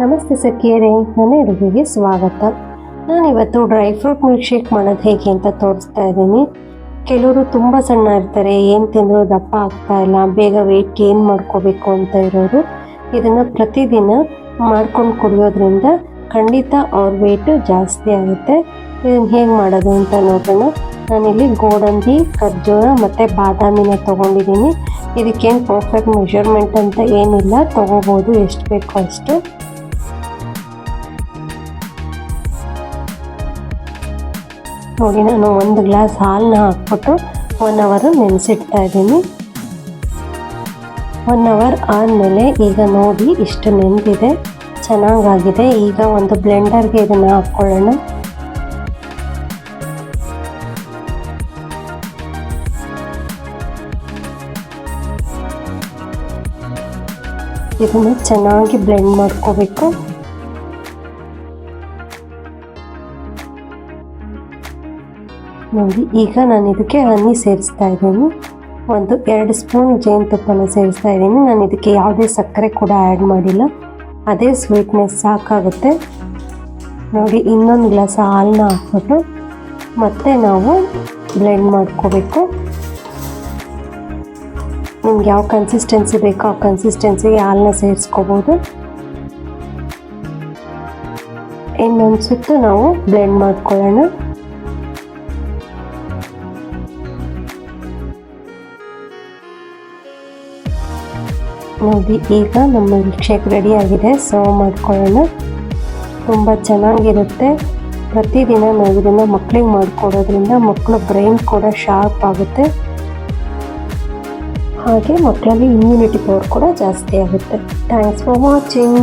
ನಮಸ್ತೆ ಸಖಿಯರೇ ನನ್ನ ಅಡುಗೆಗೆ ಸ್ವಾಗತ. ನಾನಿವತ್ತು ಡ್ರೈ ಫ್ರೂಟ್ ಮಿಲ್ಕ್ ಶೇಕ್ ಮಾಡೋದು ಹೇಗೆ ಅಂತ ತೋರಿಸ್ತಾ ಇದ್ದೀನಿ. ಕೆಲವರು ತುಂಬ ಸಣ್ಣ ಇರ್ತಾರೆ, ಏನು ತಿಂದರೂ ದಪ್ಪ ಆಗ್ತಾ ಇಲ್ಲ, ಬೇಗ ವೆಯ್ಟ್ ಗೇನ್ ಮಾಡ್ಕೋಬೇಕು ಅಂತ ಇರೋರು ಇದನ್ನು ಪ್ರತಿದಿನ ಮಾಡ್ಕೊಂಡು ಕುಡಿಯೋದ್ರಿಂದ ಖಂಡಿತ ಅವ್ರ ವೆಯ್ಟು ಜಾಸ್ತಿ ಆಗುತ್ತೆ. ಇದನ್ನು ಹೇಗೆ ಮಾಡೋದು ಅಂತ ನೋಡೋಣ. ನಾನಿಲ್ಲಿ ಗೋಡಂಬಿ, ಖರ್ಜೂರ ಮತ್ತು ಬಾದಾಮಿನ ತೊಗೊಂಡಿದ್ದೀನಿ. ಇದಕ್ಕೇನು ಪರ್ಫೆಕ್ಟ್ ಮೆಷರ್ಮೆಂಟ್ ಅಂತ ಏನಿಲ್ಲ, ತೊಗೋಬೋದು, ಎಷ್ಟು ಬೇಕೋ ಅಷ್ಟು. ನೋಡಿ, ನಾನು ಒಂದು ಗ್ಲಾಸ್ ಹಾಲನ್ನ ಹಾಕ್ಬಿಟ್ಟು ಒನ್ ಅವರು ನೆನೆಸಿಡ್ತಾ ಇದ್ದೀನಿ. ಒನ್ ಅವರ್ ಆದಮೇಲೆ ಈಗ ನೋಡಿ, ಇಷ್ಟು ನೆಂದಿದೆ ಚೆನ್ನಾಗಾಗಿದೆ. ಈಗ ಒಂದು ಬ್ಲೆಂಡರ್ಗೆ ಇದನ್ನು ಹಾಕ್ಕೊಳ್ಳೋಣ. ಇದನ್ನು ಚೆನ್ನಾಗಿ ಬ್ಲೆಂಡ್ ಮಾಡ್ಕೋಬೇಕು. ನೋಡಿ, ಈಗ ನಾನು ಇದಕ್ಕೆ ಹನಿ ಸೇರಿಸ್ತಾ ಇದ್ದೀನಿ. ಒಂದು ಎರಡು ಸ್ಪೂನ್ ಜೇನುತುಪ್ಪನ ಸೇರಿಸ್ತಾ ಇದ್ದೀನಿ. ನಾನು ಇದಕ್ಕೆ ಯಾವುದೇ ಸಕ್ಕರೆ ಕೂಡ ಆ್ಯಡ್ ಮಾಡಿಲ್ಲ. ಅದೇ ಸ್ವೀಟ್ನೆಸ್ ಸಾಕಾಗುತ್ತೆ. ನೋಡಿ, ಇನ್ನೊಂದು ಗ್ಲಾಸ್ ಹಾಲನ್ನ ಹಾಕ್ಬಿಟ್ಟು ಮತ್ತೆ ನಾವು ಬ್ಲೆಂಡ್ ಮಾಡ್ಕೋಬೇಕು. ನಿಮ್ಗೆ ಯಾವ ಕನ್ಸಿಸ್ಟೆನ್ಸಿ ಬೇಕೋ ಆ ಕನ್ಸಿಸ್ಟೆನ್ಸಿಗೆ ಹಾಲನ್ನ ಸೇರಿಸ್ಕೋಬೋದು. ಇನ್ನೊಂದು ಸುತ್ತು ನಾವು ಬ್ಲೆಂಡ್ ಮಾಡ್ಕೊಳ್ಳೋಣ. ನೋಡಿ ಈಗ ನಮ್ಮ ಮಿಲ್ಕ್ ಶೇಕ್ ರೆಡಿ ಆಗಿದೆ. ಸರ್ವ್ ಮಾಡ್ಕೊಳ್ಳೋಣ. ತುಂಬ ಚೆನ್ನಾಗಿರುತ್ತೆ. ಪ್ರತಿದಿನ ನಾವು ಇದನ್ನು ಮಕ್ಕಳಿಗೆ ಮಾಡಿಕೊಡೋದ್ರಿಂದ ಮಕ್ಕಳ ಬ್ರೈನ್ ಕೂಡ ಶಾರ್ಪ್ ಆಗುತ್ತೆ. ಹಾಗೆ ಮಕ್ಕಳಲ್ಲಿ ಇಮ್ಯುನಿಟಿ ಪವರ್ ಕೂಡ ಜಾಸ್ತಿ ಆಗುತ್ತೆ. Thanks for watching